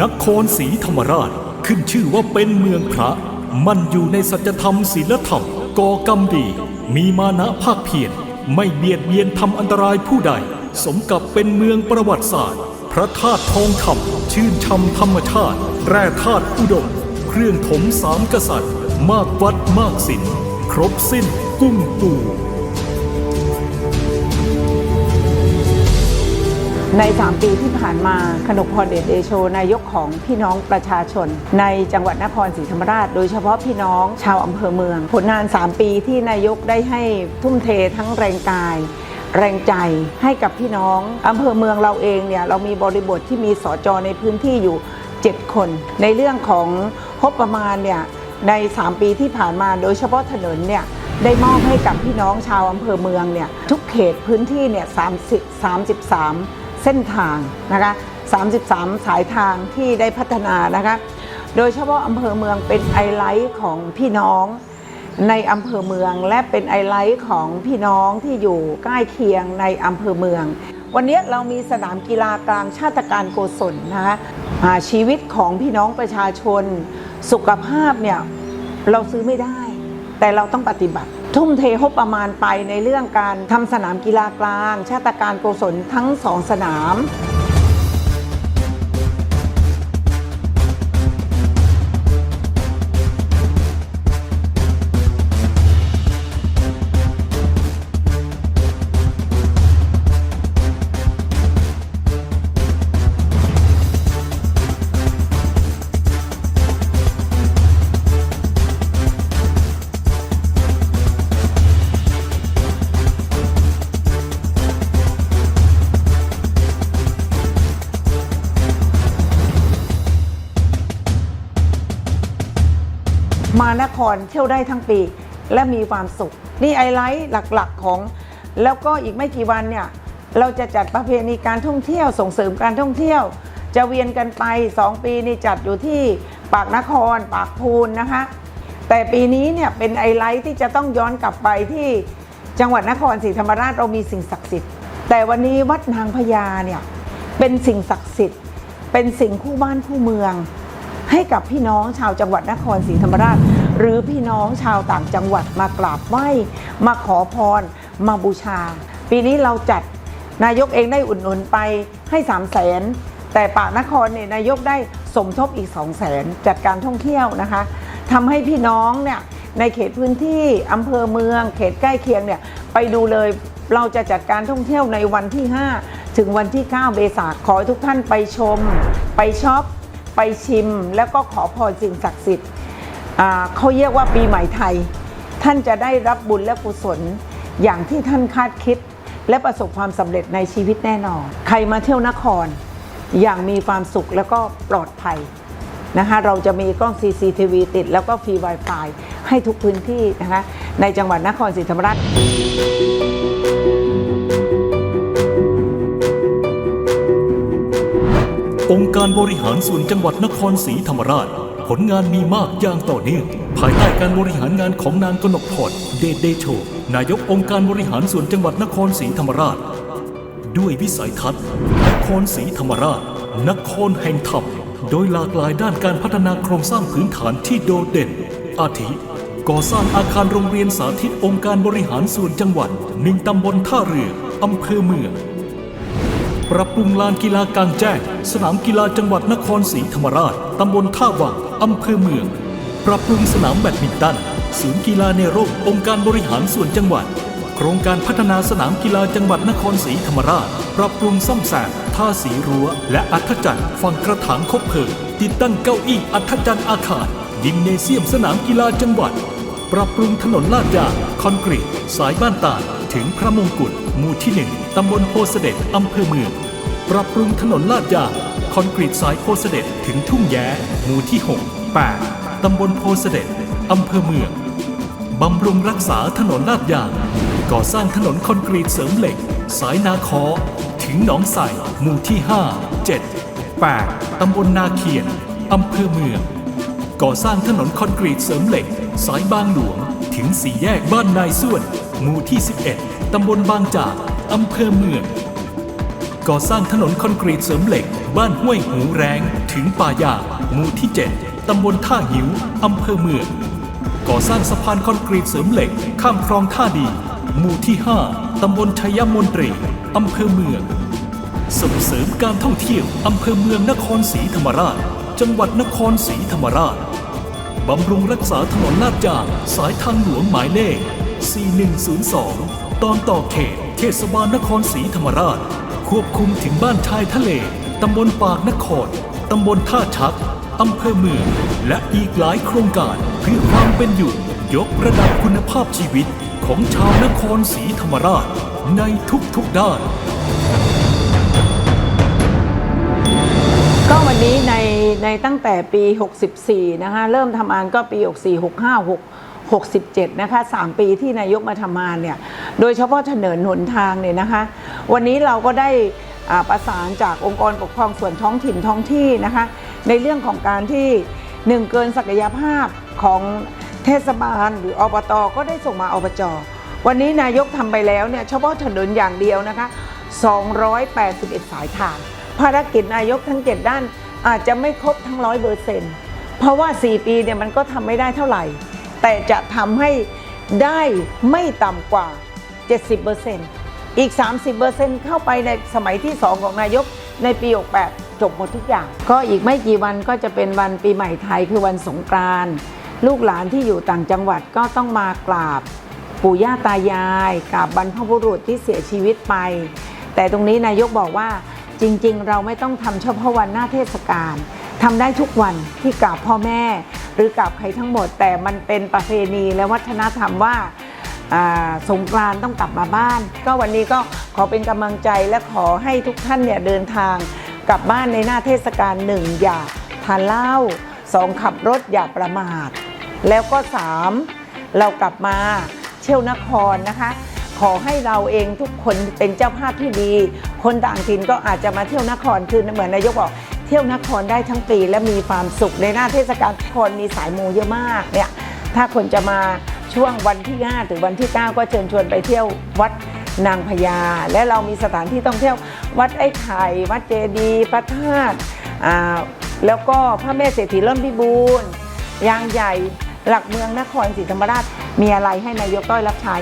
นครศรีธรรมราชขึ้นชื่อว่าเป็นเมืองพระ มันอยู่ในสัจธรรมศีลธรรมก่อกรรมดี มีมานะภาคเพียรไม่เบียดเบียนทำอันตรายผู้ใด สมกับเป็นเมืองประวัติศาสตร์ พระธาตุทองคำชื่นชมธรรมชาติ แร่ธาตุอุดม เครื่องถมสามกษัตริย์ มากวัดมากศิลป์ครบสิ้นกุ้งปู ใน 3 ปีที่ผ่านมาขนกพรเดชเดโชนายกของพี่น้องประชาชน ในจังหวัดนครศรีธรรมราช โดยเฉพาะพี่น้องชาวอำเภอเมือง ผลงาน 3 ปีที่นายกได้ให้ทุ่มเททั้งแรงกาย แรงใจให้กับพี่น้องอำเภอเมืองเราเองเนี่ยเรามีบริบทที่มีสจในพื้นที่อยู่ 7 คน ในเรื่องของงบประมาณเนี่ยใน 3 ปีที่ผ่านมาโดยเฉพาะถนนเนี่ยได้มอบให้กับพี่น้องชาวอำเภอเมืองเนี่ยทุกเขตพื้นที่เนี่ย30 33 เส้นทางนะคะ 33 สายทางที่ได้พัฒนานะคะ โดยเฉพาะอำเภอเมืองเป็นไอไลท์ของพี่น้องในอำเภอเมืองและเป็นไอไลท์ของพี่น้องที่อยู่ใกล้เคียงในอำเภอเมือง วันนี้เรามีสนามกีฬากลางชาติการโกศลนะคะชีวิตของพี่น้องประชาชน สุขภาพเนี่ยเราซื้อไม่ได้ แต่เราต้องปฏิบัติ ทุ่มเทหบประมาณไปในเรื่องการทำสนามกีฬากลาง ชาติการโกศลทั้งสองสนามานครเที่ยวได้ทั้งปี และมีความสุข นี่ไอไลท์หลักๆของ แล้วก็อีกไม่กี่วันเนี่ยเราจะจัดประเพณีการท่องเที่ยวส่งเสริมการท่องเที่ยว จะเวียนกันไป 2 ปีนี่จัดอยู่ที่ปากนคร ปากพูนนะคะ แต่ปีนี้เนี่ยเป็นไอไลท์ที่จะต้องย้อนกลับไปที่จังหวัดนครศรีธรรมราชเรามีสิ่งศักดิ์สิทธิ์แต่วันนี้วัดนางพญาเนี่ยเป็นสิ่งศักดิ์สิทธิ์ เป็นสิ่งคู่บ้านคู่เมือง ให้กับพี่น้องชาวจังหวัดนครศรีธรรมราช หรือพี่น้องชาวต่างจังหวัดมากราบไหว้มาขอพรมาบูชา ปีนี้เราจัดนายกเองได้อุดหนุนไปให้3 0 0แสนแต่ปากนครเนี่ยนายกได้สมทบอีก2 0 0แสนจัดการท่องเที่ยวนะคะทำให้พี่น้องเนี่ยในเขตพื้นที่อำเภอเมือง เขตใกล้เคียงเนี่ยไปดูเลยเราจะจัดการท่องเที่ยวในวันที่ 5 ถึงวันที่ 9เมษาขอให้ทุกท่านไปชม ไปช็อป ไปชิม แล้วก็ขอพรสิ่งศักดิ์สิทธิ์ เขาเรียกว่าปีใหม่ไทย ท่านจะได้รับบุญและกุศลอย่างที่ท่านคาดคิด และประสบความสำเร็จในชีวิตแน่นอน ใครมาเที่ยวนคร อย่างมีความสุขแล้วก็ปลอดภัยนะคะเราจะมีกล้อง CCTV ติด แล้วก็ฟรี Wi-Fi ให้ทุกพื้นที่นะคะในจังหวัดนครศรีธรรมราชองค์การบริหารส่วนจังหวัดนครศรีธรรมราช ผลงานมีมากอย่างต่อเนื่องภายใต้การบริหารงานของนางกนกพรเดชเดโช นายกองค์การบริหารส่วนจังหวัดนครศรีธรรมราช ด้วยวิสัยทัศน์นครศรีธรรมราช นครแห่งธรรมโดยหลากหลายด้านการพัฒนาโครงสร้างพื้นฐานที่โดดเด่น อาทิ ก่อสร้างอาคารโรงเรียนสาธิตองค์การบริหารส่วนจังหวัดหนึ่งตำบลท่าเรืออำเภอเมืองปรับปรุงลานกีฬากลางแจ้ง สนามกีฬาจังหวัดนครศรีธรรมราช ตำบลท่าวัง อำเภอเมือง ปรับปรุงสนามแบดมินตัน ศูนย์กีฬาเนโรองค์การบริหารส่วนจังหวัด โครงการพัฒนาสนามกีฬาจังหวัดนครศรีธรรมราช ปรับปรุงซ่อมแซมท่าสีรั้ว และอัธจันทร์ฝั่งกระถางคบเพลิงติดตั้งเก้าอี้อัธจันทร์อาคารยิมเนเซียมสนามกีฬาจังหวัด ปรับปรุงถนนลาดยางคอนกรีต สายบ้านตาลถึงพระมงกุฎหมู่ที่หนึ่งตำบลโพเสด็จอำเภอเมือง ปรับปรุงถนนลาดยาง คอนกรีตสายโพเสด็จถึงทุ่งแย้หมู่ที่ 6 8 ตำบลโพเสด็จอำเภอเมือง บำรุงรักษาถนนลาดยาง ก่อสร้างถนนคอนกรีตเสริมเหล็ก สายนาคอ ถึงหนองใสหมู่ที่ 5 7 8 ตำบลนาเคียนอำเภอเมือง ก่อสร้างถนนคอนกรีตเสริมเหล็ก สายบางหลวง ถึงสี่แยกบ้านนายส่วน หมู่ที่ 11 ตำบลบางจากอำเภอเมือง ก่อสร้างถนนคอนกรีตเสริมเหล็ก บ้านห้วยหูแรงถึงป่ายาหมู่ที่ 7 ตำบลท่าหิว อำเภอเมือง ก่อสร้างสะพานคอนกรีตเสริมเหล็ก ข้ามคลองท่าดี หมู่ที่ 5 ตำบลชัยมนตรี อำเภอเมือง ส่งเสริมการท่องเที่ยว อำเภอเมืองนครศรีธรรมราช จังหวัดนครศรีธรรมราช บำรุงรักษาถนนลาดยางสายทางหลวงหมายเลข 4102 ตอนต่อเขต เทศบาลนครศรีธรรมราช ควบคุมถึงบ้านชายทะเล ตำบลปากนคร ตำบลท่าชัก อำเภอเมือง และอีกหลายโครงการเพื่อความเป็นอยู่ ยกระดับคุณภาพชีวิตของชาวนครศรีธรรมราชในทุกๆด้าน ก็วันนี้ในในตั้งแต่ปี 64 นะคะ เริ่มทำงานก็ปี 64 65 6 67 นะคะ 3 ปีที่นายกมาทำงานเนี่ย โดยเฉพาะถนนหนทางเนี่ยนะคะ วันนี้เราก็ได้ประสานจากองค์กรปกครองส่วนท้องถิ่นท้องที่นะคะ ในเรื่องของการที่หนึ่งเกินศักยภาพของเทศบาลหรืออบตก็ได้ส่งมาอบจวันนี้นายกทำไปแล้วเนี่ยเฉพาะถนนอย่างเดียวนะคะ 281 สายทาง ภารกิจนายกทั้ง 7 ด้านอาจจะไม่ครบทั้งร้อยเปอร์เซ็นต์เพราะว่า 4 ปีเนี่ยมันก็ทำไม่ได้เท่าไหร่ แต่จะทำให้ได้ไม่ต่ำกว่า 70%อีก 30%เข้าไปในสมัยที่ 2 ของนายกในปี 68 จบหมดทุกอย่าง ก็อีกไม่กี่วันก็จะเป็นวันปีใหม่ไทยคือวันสงกรานต์ลูกหลานที่อยู่ต่างจังหวัดก็ต้องมากราบ ปู่ย่าตายายกราบบรรพบุรุษที่เสียชีวิตไป แต่ตรงนี้นายกบอกว่าจริง ๆ เราไม่ต้องทำเฉพาะวันหน้าเทศกาลทำได้ทุกวันที่กราบพ่อแม่ หรือกราบใครทั้งหมด แต่มันเป็นประเพณีและวัฒนธรรมว่าสงกรานต้องกลับมาบ้าน ก็วันนี้ก็ขอเป็นกำลังใจและขอให้ทุกท่านเนี่ยเดินทางกลับบ้านในหน้าเทศกาลหนึ่งอย่าทานเหล้าสองขับรถอย่าประมาท แล้วก็สามเรากลับมาเที่ยวนครนะคะ ขอให้เราเองทุกคนเป็นเจ้าภาพที่ดี คนต่างถิ่นก็อาจจะมาเที่ยวนครคือเหมือนนายกบอก ที่ยวนครได้ทั้งปีและมีความสุขในหน้าเทศกาลคนมีสายมูเยอะมากเนี่ยถ้าคนจะมาช่วงวันที่5ถึงวันที่ 9 ก็เชิญชวนไปเที่ยววัดนางพญาและเรามีสถานที่ต้องเที่ยววัดไอ้ไข่วัดเจดีย์พระธาตุอ่าแล้วก็พระแม่เศรษฐีร่มพิบูลยางใหญ่หลักเมืองนครศรีธรรมราชมีอะไรให้นายกต้อยรับใช้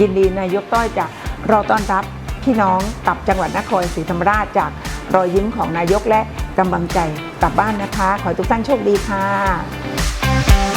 ยินดีนายกต้อยจะรอต้อนรับพี่น้องกลับจังหวัดนครศรีธรรมราชจากรอยยิ้มของนายกและ กำลังใจกลับบ้านนะคะ ขอให้ทุกท่านโชคดีค่ะ